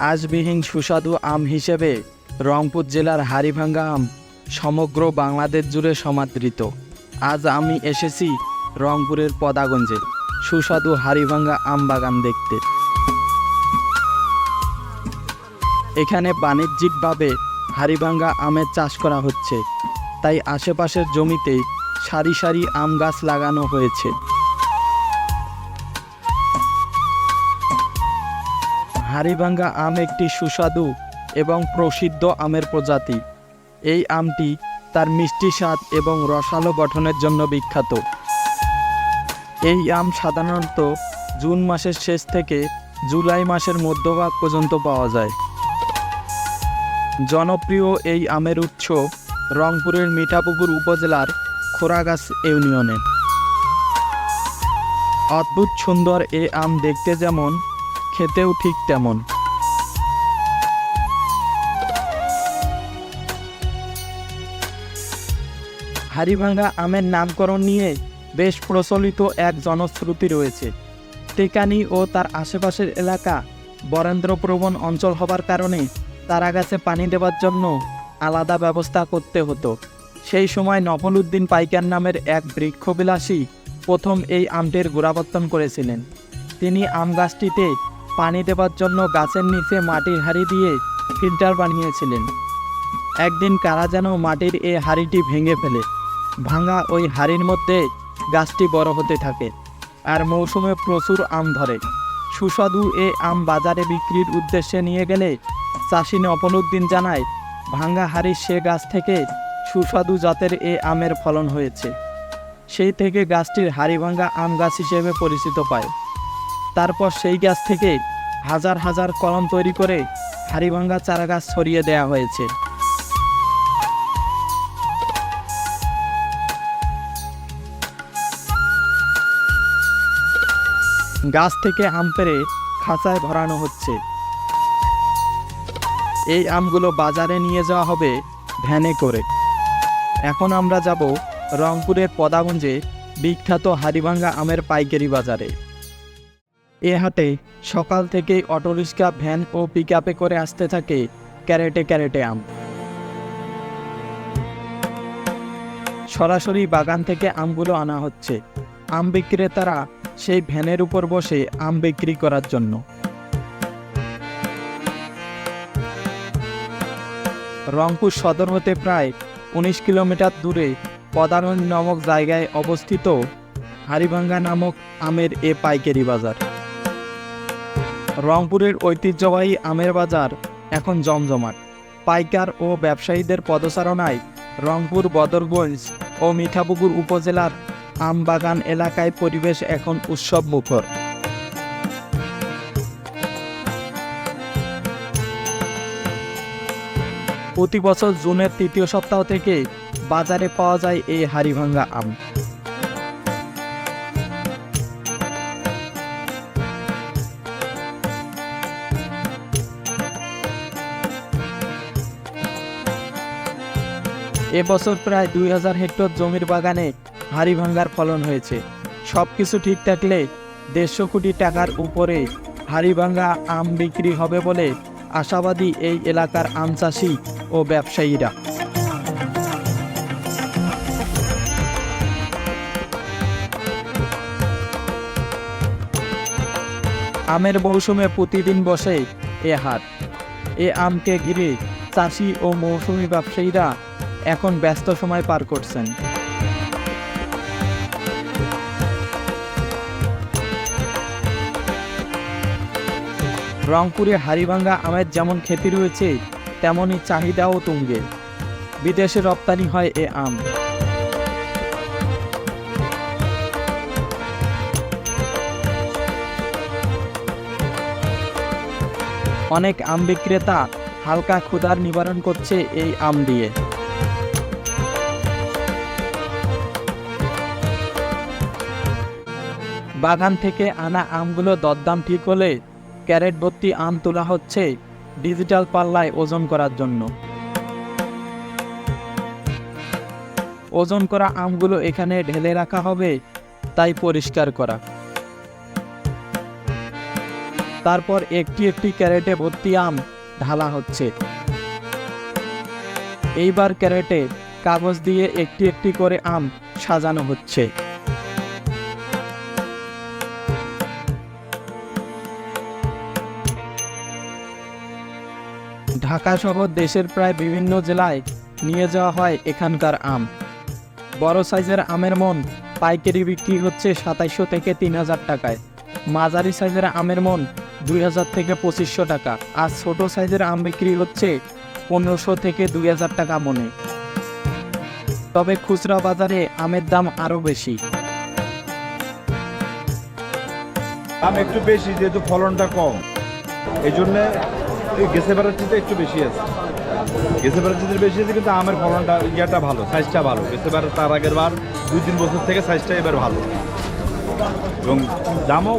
আজবিহীন সুস্বাদু আম হিসেবে রংপুর জেলার হাড়িভাঙ্গা আম সমগ্র বাংলাদেশ জুড়ে সমাদৃত। আজ আমি এসেছি রংপুরের পদাগঞ্জে, সুস্বাদু হাড়িভাঙ্গা আম বাগান দেখতে। এখানে বাণিজ্যিকভাবে হাড়িভাঙ্গা আমের চাষ করা হচ্ছে, তাই আশেপাশের জমিতে সারি সারি আম গাছ লাগানো হয়েছে। হাড়িভাঙ্গা আম একটি সুস্বাদু এবং প্রসিদ্ধ আমের প্রজাতি। এই আমটি তার মিষ্টি স্বাদ এবং রসালো গঠনের জন্য বিখ্যাত। এই আম সাধারণত জুন মাসের শেষ থেকে জুলাই মাসের মধ্যভাগ পর্যন্ত পাওয়া যায়। জনপ্রিয় এই আমের উৎস রংপুরের মিঠাপুকুর উপজেলার খোরাগাছ ইউনিয়নে। অদ্ভুত সুন্দর এ আম দেখতে যেমন খেতেও ঠিক তেমন। হাড়িভাঙ্গা আমের নামকরণ নিয়ে বেশ প্রচলিত এক জনশ্রুতি রয়েছে। টেকানি ও তার আশেপাশের এলাকা বরেন্দ্রপ্রবণ অঞ্চল হবার কারণে তারা গাছে পানি দেওয়ার জন্য আলাদা ব্যবস্থা করতে হতো। সেই সময় নফল উদ্দিন পাইকার নামের এক বৃক্ষবিলাসী প্রথম এই আমটির গোড়াবর্তন করেছিলেন। তিনি আম গাছটিতে পানি দেওয়ার জন্য গাছের নিচে মাটির হাঁড়ি দিয়ে ফিল্টার বানিয়েছিলেন। একদিন কারা যেন মাটির এই হাঁড়িটি ভেঙে ফেলে। ভাঙা ওই হাঁড়ির মধ্যে গাছটি বড় হতে থাকে আর মৌসুমে প্রচুর আম ধরে। সুস্বাদু এ আম বাজারে বিক্রির উদ্দেশ্যে নিয়ে গেলে চাষি নপনুদ্দিন জানায় ভাঙ্গা হাড়ির সে গাছ থেকে সুস্বাদু জাতের এ আমের ফলন হয়েছে। সেই থেকে গাছটির হাড়িভাঙ্গা আম গাছ হিসেবে পরিচিত পায়। তারপর সেই গাছ থেকে হাজার হাজার কলম তৈরি করে হাড়িভাঙ্গা চারা গাছ ছড়িয়ে দেওয়া হয়েছে। গাছ থেকে আম পেড়ে খাঁচায় ভরানো হচ্ছে। এই আমগুলো বাজারে নিয়ে যাওয়া হবে ভ্যানে করে। এখন আমরা যাব রংপুরের পদাগঞ্জে বিখ্যাত হাড়িভাঙ্গা আমের পাইকারি বাজারে। এ হাটে সকাল থেকেই অটোরিক্সা ভ্যান ও পিক আপে করে আসতে থাকে ক্যারেটে ক্যারেটে আম। সরাসরি বাগান থেকে আমগুলো আনা হচ্ছে। আম বিক্রেতারা সেই ভ্যানের উপর বসে আম বিক্রি করার জন্য। রংপুর সদর হতে প্রায় উনিশ কিলোমিটার দূরে পদাগঞ্জ নামক জায়গায় অবস্থিত হাড়িভাঙ্গা নামক আমের এ পাইকারি বাজার। রংপুরের ঐতিহ্যবাহী আমের বাজার এখন জমজমাট। পাইকার ও ব্যবসায়ীদের পদচারণায় রংপুর বদরগঞ্জ ও মিঠাপুকুর উপজেলার আম বাগান এলাকায় পরিবেশ এখন উৎসব মুখর প্রতি বছর জুনের তৃতীয় সপ্তাহ থেকে বাজারে পাওয়া যায় এই হাড়িভাঙ্গা আম। এবছর প্রায় দুই হাজার হেক্টর জমির বাগানে হাড়িভাঙ্গার ফলন হয়েছে। সব কিছু ঠিক থাকলে দেড়শো কোটি টাকার উপরে হাড়িভাঙ্গা আম বিক্রি হবে বলে আশাবাদী এই এলাকার আম চাষি ও ব্যবসায়ীরা। আমের মৌসুমে প্রতিদিন বসে এ হাট। এ আমকে ঘিরে চাষি ও মৌসুমি ব্যবসায়ীরা এখন ব্যস্ত সময় পার করছেন। রংপুরে হাড়িভাঙ্গা আমের যেমন খ্যাতি রয়েছে, তেমনই চাহিদাও তুঙ্গে। বিদেশে রপ্তানি হয় এ আম। অনেক আম বিক্রেতা হালকা ক্ষুধার নিবারণ করছে এই আম দিয়ে। বাগান থেকে আনা আমগুলো দরদাম ঠিক হলে ক্যারেট ভর্তি আম তোলা হচ্ছে ডিজিটাল পাল্লায় ওজন করার জন্য। ওজন করা আমগুলো এখানে ঢেলে রাখা হবে, তাই পরিষ্কার করা। তারপর একটি একটি ক্যারেটে ভর্তি আম ঢালা হচ্ছে। এইবার ক্যারেটে কাগজ দিয়ে একটি একটি করে আম সাজানো হচ্ছে। ঢাকা সহ দেশের প্রায় বিভিন্ন জেলায় নিয়ে যাওয়া হয় এখানকার আম। বড় সাইজের আমের মন পাইকারি বিক্রি হচ্ছে সাতাইশশো থেকে তিন হাজার টাকায়। মাঝারি সাইজের আমের মন দুই হাজার থেকে পঁচিশশো টাকা আর ছোট সাইজের আম বিক্রি হচ্ছে পনেরোশো থেকে দুই হাজার টাকা মনে। তবে খুচরা বাজারে আমের দাম আরও বেশি। আম একটু বেশি, যেহেতু ফলনটা কম। এই জন্যে গেছে বেড়ার চেয়ে একটু বেশি আছে। গেছে চেয়ে বেশি আছে কিন্তু আমের ফলনটা, ইয়েটা ভালো, সাইজটা ভালো। গেছে বেড়ার তার আগের বার, দুই তিন বছর থেকে সাইজটা এবার ভালো। এবং দামও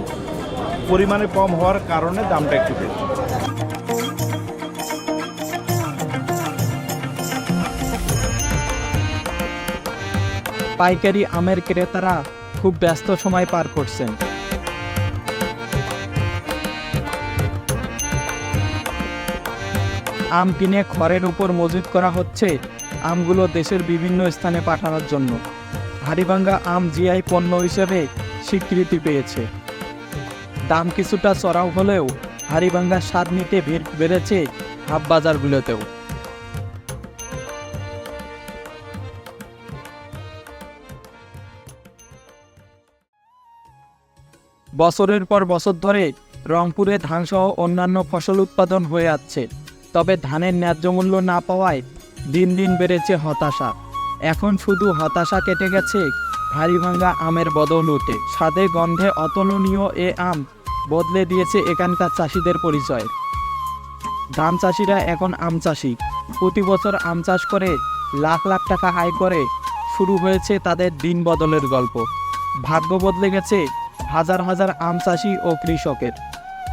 পরিমাণে কম হওয়ার কারণে দামটা একটু বেশি। পাইকারি আমের ক্রেতারা খুব ব্যস্ত সময় পার করছেন। আম কিনে খড়ের উপর মজুত করা হচ্ছে। আমগুলো দেশের বিভিন্ন স্থানে পাঠানোর জন্য। হাড়িভাঙ্গা আম জিআই পণ্য হিসেবে স্বীকৃতি পেয়েছে। দাম কিছুটা চড়াও হলেও হাড়িভাঙ্গা স্বাদ নিতে ভিড় বেড়েছে হাট বাজারগুলোতেও বছরের পর বছর ধরে রংপুরে ধানসহ অন্যান্য ফসল উৎপাদন হয়ে আসছে। তবে ধানের ন্যায্য মূল্য না পাওয়ায় দিন দিন বেড়েছে হতাশা। এখন শুধু হতাশা কেটে গেছে, ভারী ভাঙ্গা আমের বদৌলতে স্বাদে গন্ধে অতুলনীয় এ আম বদলে দিয়েছে এখানকার চাষিদের পরিচয়। ধান চাষিরা এখন আম চাষি। প্রতি বছর আম চাষ করে লাখ লাখ টাকা আয় করে। শুরু হয়েছে তাদের দিন বদলের গল্প। ভাগ্য বদলে গেছে হাজার হাজার আম চাষি ও কৃষকের।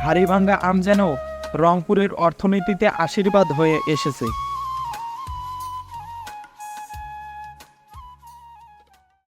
হাড়িভাঙ্গা আম যেন রংপুরের অর্থনীতিতে আশীর্বাদ হয়ে এসেছে।